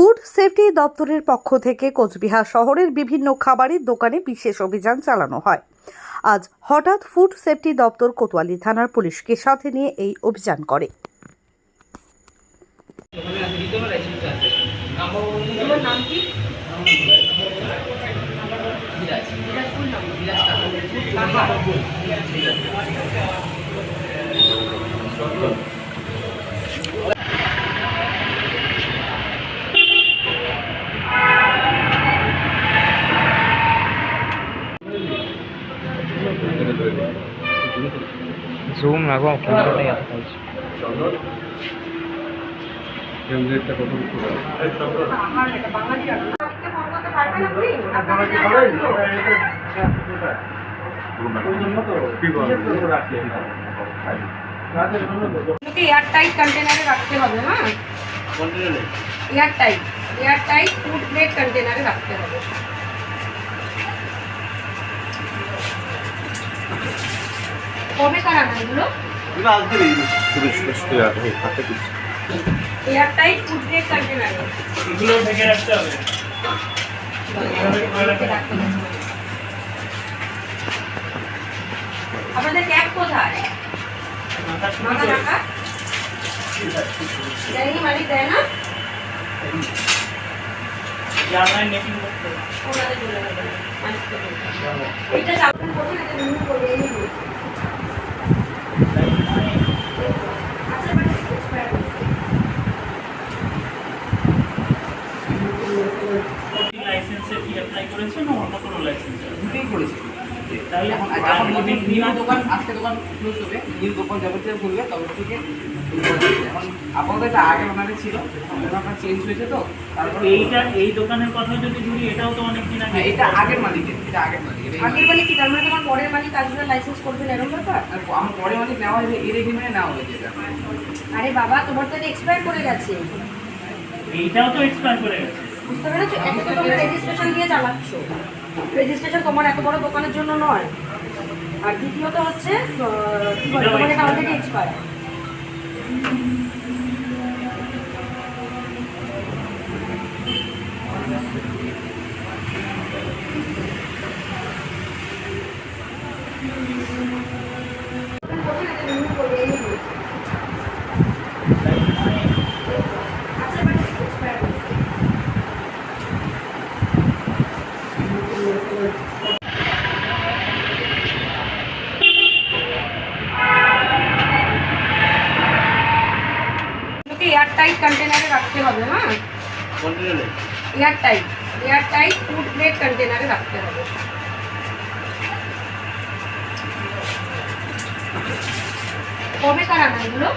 Food safety দপ্তরের পক্ষ থেকে কোচবিহার শহরের বিভিন্ন খাবারের দোকানে বিশেষ অভিযান চালানো হয়। আজ হঠাৎ ফুড সেফটি দপ্তর কোতোয়ালি থানার পুলিশকে সাথে নিয়ে এই অভিযান করে। নাম কি বিরাজ ফুল নাম বিরাজ কাকা জুম লাগো ক্যামেরাটা এত হচ্ছে আমার এটা বাঙালি রান্না আজকে ফোন করতে পারবেন আপনি আপনাকে জানাই এগুলোকে এয়ার টাইট কন্টেনারে রাখতে হবে হ্যাঁ air tight air tight food grade কন্টেনারে রাখতে হবে কবে কার আনা এগুলো এয়ার টাইট ফুড গ্রেড কন্টেনারে এগুলো ঢেকে রাখতে হবে। আপনাদের ক্যাব কোথায়? মাথা ঢাকা দেয়নি মালিক দেয় না? করতে। ওনাদের চাপেন করছেন এটা রিমুভ করে এই নিন। আচ্ছা, মানে expire হয়েছে। এই লাইসেন্সে কি করেছেন না অন্য কোনো লাইসেন্স দুটোই করেছি। তাহলে এখন যদি নতুন নিউ দোকান আজকে দোকান ক্লোজ হবে নিউ দোকান যবে থেকে খুলবে তবে থেকে এখন আপাতত এটা আগে ওনারে ছিল এখন ওনারটা চেঞ্জ হয়েছে তো তারপরে এইটা এই দোকানের কথা যদি ধরি এটাও তো অনেক দিন আগে হ্যাঁ, এটা আগের মালিকের এটা আগের মালিকের আগের মালিক কি তার মানে তোমার পরের মালিক আসবে লাইসেন্স করবেন এরকম ব্যাপার? আর আমার পরে মালিক নেওয়া হয়েছে এর এগ্রিমেন্টে নেওয়া হয়েছে আরে বাবা তোমার তো এক্সপায়ার করে গেছে। এইটাও তো এক্সপায়ার করে গেছে। বুঝতে পেরেছ? এত তো তোমরা রেজিস্ট্রেশন দিয়ে চালাচ্ছ। রেজিস্ট্রেশন তোমার এত বড় দোকানের জন্য নয়। আর দ্বিতীয়ত হচ্ছে তোমার অলরেডি এক্সপায়ার এগুলোকে এয়ার টাইট কন্টেনারে রাখতে হবে হ্যাঁ? Air tight air tight food grade কন্টেনারে রাখতে হবে। কবে কার এগুলো?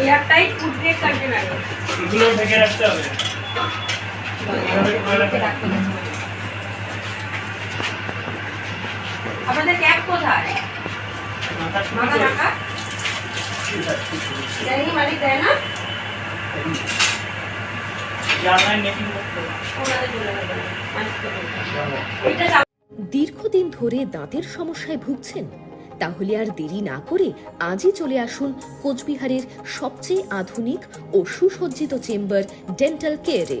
এয়ার টাইট ফুড গ্রেড কন্টেনারে এগুলো ঢেকে রাখতে হবে। আপনাদের ক্যাব কোথায়? মাথা ঢাকা? দেয় না? দীর্ঘদিন ধরে দাঁতের সমস্যায় ভুগছেন। তাহলে আর দেরি না করে আজই চলে আসুন কোচবিহারের সবচেয়ে আধুনিক ও সুসজ্জিত চেম্বার ডেন্টাল কেয়ারে।